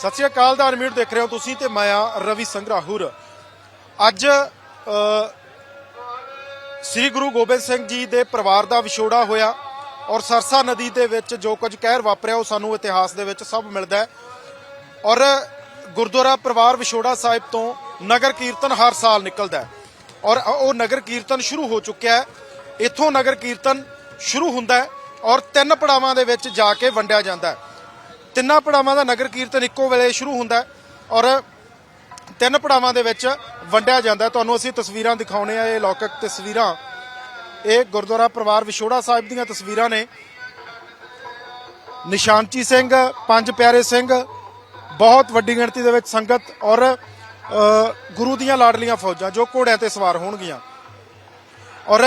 ਸਤਿ ਸ਼੍ਰੀ ਅਕਾਲ ਦਾ ਅਨਮਿਊਟ ਦੇਖ ਰਹੇ ਹੋ ਤੁਸੀਂ ਤੇ ਮੈਂ ਆ ਰਵੀ ਸੰਗਰਾਹੁਰ। ਅੱਜ ਸ੍ਰੀ ਗੁਰੂ ਗੋਬਿੰਦ ਸਿੰਘ ਜੀ ਦੇ ਪਰਿਵਾਰ ਦਾ ਵਿਛੋੜਾ ਹੋਇਆ ਔਰ ਸਰਸਾ ਨਦੀ ਦੇ ਵਿੱਚ ਜੋ ਕੁਝ ਕਹਿਰ ਵਾਪਰਿਆ ਉਹ ਸਾਨੂੰ ਇਤਿਹਾਸ ਦੇ ਵਿੱਚ ਸਭ ਮਿਲਦਾ ਹੈ। ਔਰ ਗੁਰਦੁਆਰਾ ਪਰਿਵਾਰ ਵਿਛੋੜਾ ਸਾਹਿਬ ਤੋਂ ਨਗਰ ਕੀਰਤਨ ਹਰ ਸਾਲ ਨਿਕਲਦਾ ਔਰ ਉਹ ਨਗਰ ਕੀਰਤਨ ਸ਼ੁਰੂ ਹੋ ਚੁੱਕਿਆ ਹੈ। ਇੱਥੋਂ ਨਗਰ ਕੀਰਤਨ ਸ਼ੁਰੂ ਹੁੰਦਾ ਹੈ ਔਰ ਤਿੰਨ ਪੜਾਵਾਂ ਦੇ ਵਿੱਚ ਜਾ ਕੇ ਵੰਡਿਆ ਜਾਂਦਾ ਹੈ। ਤਿੰਨਾਂ ਪੜਾਵਾਂ ਦਾ ਨਗਰ ਕੀਰਤਨ ਇੱਕੋ ਵੇਲੇ ਸ਼ੁਰੂ ਹੁੰਦਾ ਔਰ ਤਿੰਨ ਪੜਾਵਾਂ ਦੇ ਵਿੱਚ ਵੰਡਿਆ ਜਾਂਦਾ ਤੁਹਾਨੂੰ ਅਸੀਂ ਤਸਵੀਰਾਂ ਦਿਖਾਉਣੇ ਆ, ਇਹ ਲੌਕਿਕ ਤਸਵੀਰਾਂ। ਇਹ ਗੁਰਦੁਆਰਾ ਪਰਿਵਾਰ ਵਿਛੋੜਾ ਸਾਹਿਬ ਦੀਆਂ ਤਸਵੀਰਾਂ ਨੇ। ਨਿਸ਼ਾਨਚੀ ਸਿੰਘ, ਪੰਜ ਪਿਆਰੇ ਸਿੰਘ, ਬਹੁਤ ਵੱਡੀ ਗਿਣਤੀ ਦੇ ਵਿੱਚ ਸੰਗਤ ਔਰ ਗੁਰੂ ਦੀਆਂ ਲਾਡਲੀਆਂ ਫੌਜਾਂ ਜੋ ਘੋੜਿਆਂ ਤੇ ਸਵਾਰ ਹੋਣਗੀਆਂ। ਔਰ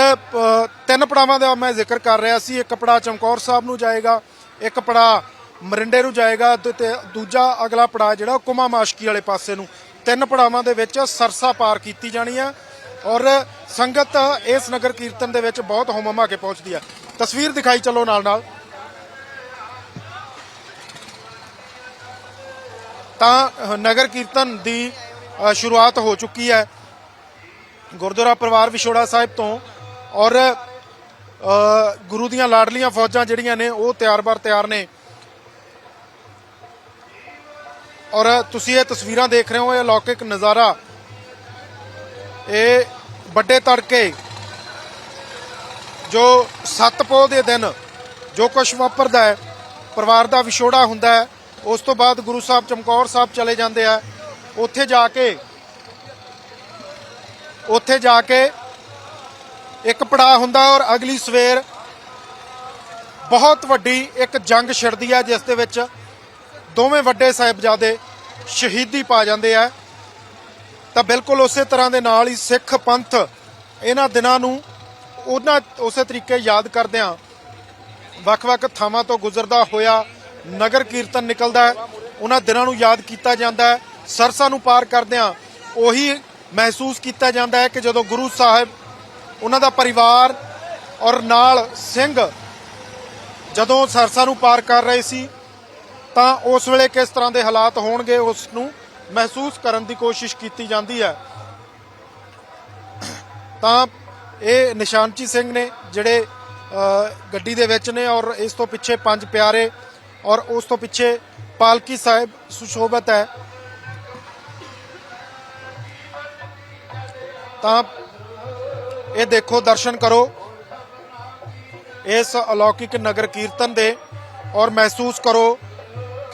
ਤਿੰਨ ਪੜਾਵਾਂ ਦਾ ਮੈਂ ਜ਼ਿਕਰ ਕਰ ਰਿਹਾ ਸੀ। ਇੱਕ ਪੜਾ ਚਮਕੌਰ ਸਾਹਿਬ ਨੂੰ ਜਾਏਗਾ, ਇੱਕ ਪੜਾ ਮਰਿੰਡੇ ਨੂੰ ਜਾਏਗਾ ਤੇ ਤੇ ਦੂਜਾ ਅਗਲਾ ਪੜਾਅ ਜਿਹੜਾ ਉਹ ਕੁਮਾ ਮਾਸ਼ਕੀ ਵਾਲੇ ਪਾਸੇ ਨੂੰ। ਤਿੰਨ ਪੜਾਵਾਂ ਦੇ ਵਿੱਚ ਸਰਸਾ ਪਾਰ ਕੀਤੀ ਜਾਣੀ ਆ ਔਰ ਸੰਗਤ ਇਸ ਨਗਰ ਕੀਰਤਨ ਦੇ ਵਿੱਚ ਬਹੁਤ ਹੁਮਮਾ ਕੇ ਪਹੁੰਚਦੀ ਆ। ਤਸਵੀਰ ਦਿਖਾਈ ਚੱਲੋ ਨਾਲ ਨਾਲ ਤਾਂ ਨਗਰ ਕੀਰਤਨ ਦੀ ਸ਼ੁਰੂਆਤ ਹੋ ਚੁੱਕੀ ਹੈ ਗੁਰਦੁਆਰਾ ਪਰਿਵਾਰ ਵਿਛੋੜਾ ਸਾਹਿਬ ਤੋਂ ਔਰ ਗੁਰੂ ਦੀਆਂ ਲਾਡਲੀਆਂ ਫੌਜਾਂ ਜਿਹੜੀਆਂ ਨੇ ਉਹ ਤਿਆਰ-ਬਰ ਤਿਆਰ ਨੇ। ਔਰ ਤੁਸੀਂ ਇਹ ਤਸਵੀਰਾਂ ਦੇਖ ਰਹੇ ਹੋ, ਇਹ ਅਲੌਕਿਕ ਨਜ਼ਾਰਾ। ਇਹ ਵੱਡੇ ਤੜਕੇ ਜੋ ਸਤਪੋ ਦੇ ਦਿਨ ਜੋ ਕੁਛ ਵਾਪਰਦਾ ਹੈ, ਪਰਿਵਾਰ ਦਾ ਵਿਛੋੜਾ ਹੁੰਦਾ ਹੈ, ਉਸ ਤੋਂ ਬਾਅਦ ਗੁਰੂ ਸਾਹਿਬ ਚਮਕੌਰ ਸਾਹਿਬ ਚਲੇ ਜਾਂਦੇ ਆ। ਉੱਥੇ ਜਾ ਕੇ, ਉੱਥੇ ਜਾ ਕੇ ਇੱਕ ਪੜਾ ਹੁੰਦਾ ਔਰ ਅਗਲੀ ਸਵੇਰ ਬਹੁਤ ਵੱਡੀ ਇੱਕ ਜੰਗ ਛਿੜਦੀ ਹੈ ਜਿਸ ਦੇ ਵਿੱਚ ਦੋਵੇਂ ਵੱਡੇ ਸਾਹਿਬਜ਼ਾਦੇ ਸ਼ਹੀਦੀ ਪਾ ਜਾਂਦੇ ਆ। ਤਾਂ ਬਿਲਕੁਲ ਉਸੇ ਤਰ੍ਹਾਂ ਦੇ ਨਾਲ ਹੀ ਸਿੱਖ ਪੰਥ ਇਹਨਾਂ ਦਿਨਾਂ ਨੂੰ ਉਹਨਾਂ ਉਸੇ ਤਰੀਕੇ ਯਾਦ ਕਰਦਿਆਂ ਵੱਖ-ਵੱਖ ਥਾਵਾਂ ਤੋਂ ਗੁਜ਼ਰਦਾ ਹੋਇਆ ਨਗਰ ਕੀਰਤਨ ਨਿਕਲਦਾ ਹੈ। ਉਹਨਾਂ ਦਿਨਾਂ ਨੂੰ ਯਾਦ ਕੀਤਾ ਜਾਂਦਾ ਹੈ। ਸਰਸਾ ਨੂੰ ਪਾਰ ਕਰਦਿਆਂ ਉਹੀ ਮਹਿਸੂਸ ਕੀਤਾ ਜਾਂਦਾ ਹੈ ਕਿ ਜਦੋਂ ਗੁਰੂ ਸਾਹਿਬ, ਉਹਨਾਂ ਦਾ ਪਰਿਵਾਰ ਔਰ ਨਾਲ ਸਿੰਘ ਜਦੋਂ ਸਰਸਾ ਨੂੰ ਪਾਰ ਕਰ ਰਹੇ ਸੀ ਤਾਂ ਉਸ ਵੇਲੇ ਕਿਸ ਤਰ੍ਹਾਂ ਦੇ ਹਾਲਾਤ ਹੋਣਗੇ ਉਸ ਨੂੰ ਮਹਿਸੂਸ ਕਰਨ ਦੀ ਕੋਸ਼ਿਸ਼ ਕੀਤੀ ਜਾਂਦੀ ਹੈ। ਤਾਂ ਇਹ ਨਿਸ਼ਾਨਚੀ ਸਿੰਘ ਨੇ ਜਿਹੜੇ ਗੱਡੀ ਦੇ ਵਿੱਚ ਨੇ ਔਰ ਇਸ ਤੋਂ ਪਿੱਛੇ ਪੰਜ ਪਿਆਰੇ ਔਰ ਉਸ ਤੋਂ ਪਿੱਛੇ ਪਾਲਕੀ ਸਾਹਿਬ ਸੁਸ਼ੋਭਿਤ ਹੈ। ਤਾਂ ਇਹ ਦੇਖੋ, ਦਰਸ਼ਨ ਕਰੋ ਇਸ ਅਲੌਕਿਕ ਨਗਰ ਕੀਰਤਨ ਦੇ ਔਰ ਮਹਿਸੂਸ ਕਰੋ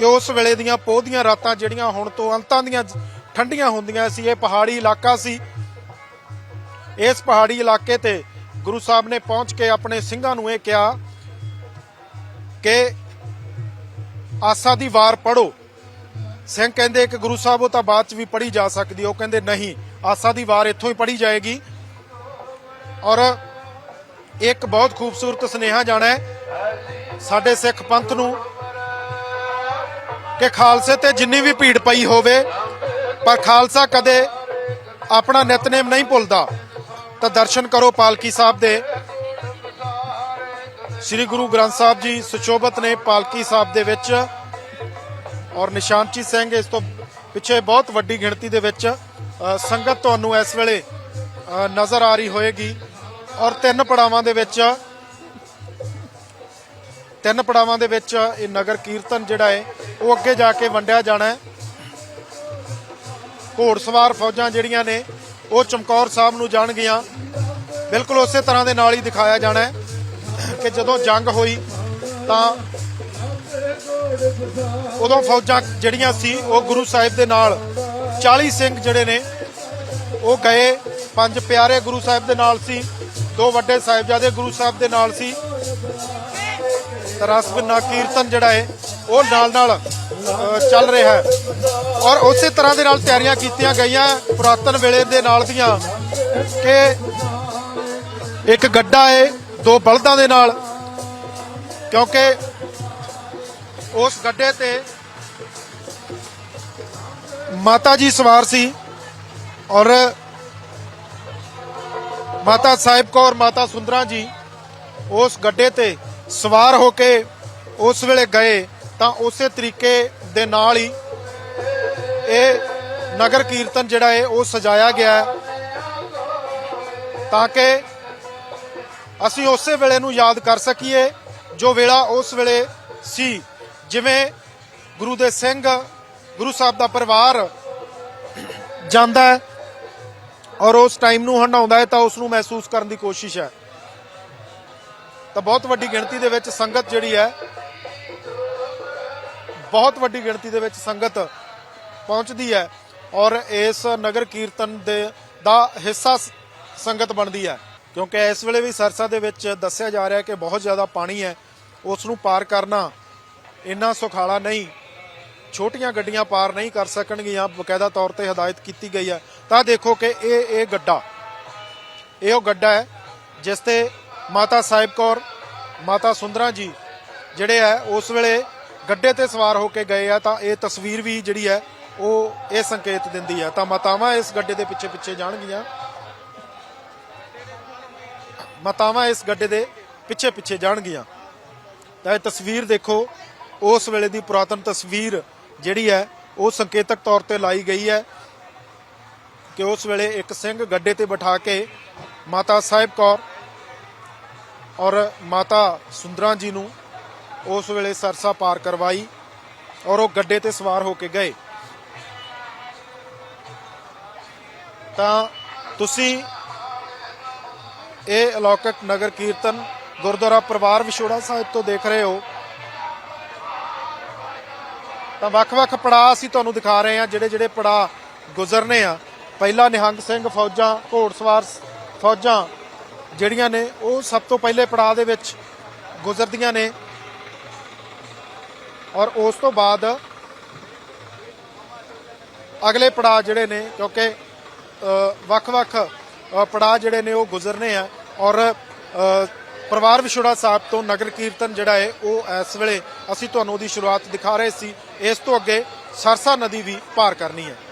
ਕਿ ਉਸ ਵੇਲੇ ਦੀਆਂ ਪੋਹ ਦੀਆਂ ਰਾਤਾਂ ਜਿਹੜੀਆਂ ਹੁਣ ਤੋਂ ਅੰਤਾਂ ਦੀਆਂ ਠੰਡੀਆਂ ਹੁੰਦੀਆਂ ਸੀ, ਇਹ ਪਹਾੜੀ ਇਲਾਕਾ ਸੀ। ਇਸ ਪਹਾੜੀ ਇਲਾਕੇ ਤੇ ਗੁਰੂ ਸਾਹਿਬ ਨੇ ਪਹੁੰਚ ਕੇ ਆਪਣੇ ਸਿੰਘਾਂ ਨੂੰ ਇਹ ਕਿਹਾ ਕਿ ਆਸਾ ਦੀ ਵਾਰ ਪੜੋ ਸਿੰਘ ਕਹਿੰਦੇ ਕਿ ਗੁਰੂ ਸਾਹਿਬ, ਉਹ ਤਾਂ ਬਾਅਦ ਚ ਵੀ ਪੜੀ ਜਾ ਸਕਦੀ ਉਹ ਕਹਿੰਦੇ, ਨਹੀਂ, ਆਸਾ ਦੀ ਵਾਰ ਇੱਥੋਂ ਹੀ ਪੜੀ ਜਾਏਗੀ। ਔਰ ਇੱਕ ਬਹੁਤ ਖੂਬਸੂਰਤ ਸੁਨੇਹਾ ਜਾਣਾ। ਹੈ ਸਾਡੇ ਸਿੱਖ ਪੰਥ ਨੂੰ ਕਿ ਖਾਲਸੇ ਤੇ ਜਿੰਨੀ ਵੀ ਭੀੜ ਪਈ ਹੋਵੇ, ਪਰ ਖਾਲਸਾ ਕਦੇ ਆਪਣਾ ਨਿਤਨੇਮ ਨਹੀਂ ਭੁੱਲਦਾ। ਤਾਂ ਦਰਸ਼ਨ ਕਰੋ ਪਾਲਕੀ ਸਾਹਿਬ ਦੇ। ਸ੍ਰੀ ਗੁਰੂ ਗ੍ਰੰਥ ਸਾਹਿਬ ਜੀ ਸੁਸ਼ੋਭਤ ਨੇ ਪਾਲਕੀ ਸਾਹਿਬ ਦੇ ਵਿੱਚ। ਔਰ ਨਿਸ਼ਾਨਚੀ ਸਿੰਘ ਇਸ ਤੋਂ ਪਿੱਛੇ ਬਹੁਤ ਵੱਡੀ ਗਿਣਤੀ ਦੇ ਵਿੱਚ ਸੰਗਤ ਤੁਹਾਨੂੰ ਇਸ ਵੇਲੇ ਨਜ਼ਰ ਆ ਰਹੀ ਹੋਏਗੀ। ਔਰ ਤਿੰਨ ਪੜਾਵਾਂ ਦੇ ਵਿੱਚ ਤਿੰਨ ਪੜਾਵਾਂ ਦੇ ਵਿੱਚ ਇਹ ਨਗਰ ਕੀਰਤਨ ਜਿਹੜਾ ਹੈ, ਉਹ ਅੱਗੇ ਜਾ ਕੇ ਵੰਡਿਆ ਜਾਣਾ ਹੈ। ਘੋੜਸਵਾਰ ਫੌਜਾਂ ਜਿਹੜੀਆਂ ਨੇ, ਉਹ ਚਮਕੌਰ ਸਾਹਿਬ ਨੂੰ ਜਾਣਗੀਆਂ। ਬਿਲਕੁਲ ਉਸੇ ਤਰ੍ਹਾਂ ਦੇ ਨਾਲ ਹੀ ਦਿਖਾਇਆ ਜਾਣਾ ਹੈ ਕਿ ਜਦੋਂ ਜੰਗ ਹੋਈ, ਤਾਂ ਉਦੋਂ ਫੌਜਾਂ ਜਿਹੜੀਆਂ ਸੀ, ਉਹ ਗੁਰੂ ਸਾਹਿਬ ਦੇ ਨਾਲ 40 ਸਿੰਘ ਜਿਹੜੇ ਨੇ, ਉਹ ਗਏ। ਪੰਜ ਪਿਆਰੇ ਗੁਰੂ ਸਾਹਿਬ ਦੇ ਨਾਲ ਸੀ, ਦੋ ਵੱਡੇ ਸਾਹਿਬਜ਼ਾਦੇ ਗੁਰੂ ਸਾਹਿਬ ਦੇ ਨਾਲ ਸੀ। ਤਾਂ ਰਸ ਕੀਰਤਨ ਜਿਹੜਾ ਹੈ, ਉਹ ਨਾਲ ਨਾਲ ਚੱਲ ਰਿਹਾ ਹੈ। ਔਰ ਉਸੇ ਤਰ੍ਹਾਂ ਦੇ ਨਾਲ ਤਿਆਰੀਆਂ ਕੀਤੀਆਂ ਗਈਆਂ ਪੁਰਾਤਨ ਵੇਲੇ ਦੇ ਨਾਲ ਦੀਆਂ ਕਿ ਇੱਕ ਗੱਡਾ ਹੈ, ਦੋ ਬਲਦਾਂ ਦੇ ਨਾਲ, ਕਿਉਂਕਿ ਉਸ ਗੱਡੇ ਤੇ ਮਾਤਾ ਜੀ ਸਵਾਰ ਸੀ ਔਰ ਮਾਤਾ ਸਾਹਿਬ ਕੌਰ, ਮਾਤਾ ਸੁੰਦਰਾ ਜੀ ਉਸ ਗੱਡੇ ਤੇ ਸਵਾਰ ਹੋ ਕੇ ਉਸ ਵੇਲੇ ਗਏ ਤਾਂ ਉਸੇ ਤਰੀਕੇ ਦੇ ਨਾਲ ਹੀ ਇਹ ਨਗਰ ਕੀਰਤਨ ਜਿਹੜਾ ਹੈ ਉਹ ਸਜਾਇਆ ਗਿਆ ਹੈ। ਤਾਂ ਕਿ ਅਸੀਂ ਉਸੇ ਵੇਲੇ ਨੂੰ ਯਾਦ ਕਰ ਸਕੀਏ ਜੋ ਵੇਲਾ ਉਸ ਵੇਲੇ ਸੀ। ਜਿਵੇਂ ਗੁਰੂ ਦੇ ਸਿੰਘ, ਗੁਰੂ ਸਾਹਿਬ ਦਾ ਪਰਿਵਾਰ ਜਾਂਦਾ ਹੈ ਔਰ ਉਸ ਟਾਈਮ ਨੂੰ ਹੰਡਾਉਂਦਾ ਹੈ ਤਾਂ ਉਸ ਨੂੰ ਮਹਿਸੂਸ ਕਰਨ ਦੀ ਕੋਸ਼ਿਸ਼ ਹੈ। ਤਾਂ ਬਹੁਤ ਵੱਡੀ ਗਿਣਤੀ ਦੇ ਵਿੱਚ ਸੰਗਤ ਜਿਹੜੀ ਹੈ, ਬਹੁਤ ਵੱਡੀ ਗਿਣਤੀ ਦੇ ਵਿੱਚ ਸੰਗਤ ਪਹੁੰਚਦੀ ਹੈ ਔਰ ਇਸ ਨਗਰ ਕੀਰਤਨ ਦੇ, ਦਾ ਹਿੱਸਾ ਸੰਗਤ ਬਣਦੀ ਹੈ। ਕਿਉਂਕਿ ਇਸ ਵੇਲੇ ਵੀ ਸਰਸਾ ਦੇ ਵਿੱਚ ਦੱਸਿਆ ਜਾ ਰਿਹਾ ਕਿ ਬਹੁਤ ਜ਼ਿਆਦਾ ਪਾਣੀ ਹੈ ਉਸ ਨੂੰ ਪਾਰ ਕਰਨਾ ਇੰਨਾ ਸੁਖਾਲਾ ਨਹੀਂ। ਛੋਟੀਆਂ ਗੱਡੀਆਂ ਪਾਰ ਨਹੀਂ ਕਰ ਸਕਣਗੀਆਂ, ਬਕਾਇਦਾ ਤੌਰ ਤੇ ਹਦਾਇਤ ਕੀਤੀ ਗਈ ਹੈ। ਤਾਂ ਦੇਖੋ ਕਿ ਇਹ ਇਹ ਗੱਡਾ, ਇਹ ਉਹ ਗੱਡਾ ਹੈ, ਜਿਸ ਤੇ ਮਾਤਾ ਸਾਹਿਬ ਕੌਰ, ਮਾਤਾ ਸੁੰਦਰਾ ਜੀ ਜਿਹੜੇ ਹੈ, ਉਸ ਵੇਲੇ ਗੱਡੇ ਤੇ ਸਵਾਰ ਹੋ ਕੇ ਗਏ ਆ, ਤਾਂ ਇਹ ਤਸਵੀਰ ਵੀ ਜਿਹੜੀ ਹੈ, ਉਹ ਇਹ ਸੰਕੇਤ ਦਿੰਦੀ ਹੈ ਤਾਂ ਮਾਤਾਵਾਂ ਇਸ ਗੱਡੇ ਦੇ ਪਿੱਛੇ ਪਿੱਛੇ ਜਾਣਗੀਆਂ। ਮਾਤਾਵਾਂ ਇਸ ਗੱਡੇ ਦੇ ਪਿੱਛੇ ਪਿੱਛੇ ਜਾਣਗੀਆਂ। ਤਾਂ ਇਹ ਤਸਵੀਰ ਦੇਖੋ, ਉਸ ਵੇਲੇ ਦੀ ਪੁਰਾਤਨ ਤਸਵੀਰ ਜਿਹੜੀ ਹੈ, ਉਹ ਸੰਕੇਤਕ ਤੌਰ ਤੇ ਲਾਈ ਗਈ ਹੈ ਕਿ ਉਸ ਵੇਲੇ ਇੱਕ ਸਿੰਘ ਗੱਡੇ ਤੇ ਬਿਠਾ ਕੇ ਮਾਤਾ ਸਾਹਿਬ ਕੌਰ ਔਰ ਮਾਤਾ ਸੁੰਦਰਾ ਜੀ ਨੂੰ ਉਸ ਵੇਲੇ ਸਰਸਾ ਪਾਰ ਕਰਵਾਈ ਔਰ ਉਹ ਗੱਡੇ ਤੇ ਸਵਾਰ ਹੋ ਕੇ ਗਏ। ਤਾਂ ਤੁਸੀਂ ਇਹ ਅਲੌਕਿਕ ਨਗਰ ਕੀਰਤਨ ਗੁਰਦੁਆਰਾ ਪਰਿਵਾਰ ਵਿਛੋੜਾ ਸਾਹਿਬ ਤੋਂ ਦੇਖ ਰਹੇ ਹੋ। ਤਾਂ ਵੱਖ-ਵੱਖ ਪੜਾਅ ਅਸੀਂ ਤੁਹਾਨੂੰ ਦਿਖਾ ਰਹੇ ਹਾਂ ਜਿਹੜੇ ਜਿਹੜੇ ਪੜਾਅ ਗੁਜ਼ਰਨੇ ਆ। ਪਹਿਲਾ ਨਿਹੰਗ ਸਿੰਘ ਫੌਜਾਂ ਘੋੜਸਵਾਰ ਸ- ਫੌਜਾਂ ਜਿਹੜੀਆਂ ਨੇ ਉਹ ਸਭ ਤੋਂ ਪਹਿਲੇ ਪੜਾਅ ਦੇ ਵਿੱਚ ਗੁਜ਼ਰਦੀਆਂ ਨੇ। ਔਰ ਉਸ ਤੋਂ ਬਾਅਦ ਅਗਲੇ ਪੜਾਅ ਜਿਹੜੇ ਨੇ, ਕਿਉਂਕਿ ਵੱਖ-ਵੱਖ ਪੜਾਅ ਜਿਹੜੇ ਨੇ ਉਹ ਗੁਜ਼ਰਨੇ ਆ। ਔਰ ਪਰਿਵਾਰ ਵਿਛੋੜਾ ਸਾਹਿਬ ਤੋਂ ਨਗਰ ਕੀਰਤਨ ਜਿਹੜਾ ਹੈ ਉਹ ਇਸ ਵੇਲੇ ਅਸੀਂ ਤੁਹਾਨੂੰ ਉਹਦੀ ਸ਼ੁਰੂਆਤ ਦਿਖਾ ਰਹੇ ਸੀ। ਇਸ ਤੋਂ ਅੱਗੇ ਸਰਸਾ ਨਦੀ ਵੀ ਪਾਰ ਕਰਨੀ ਹੈ।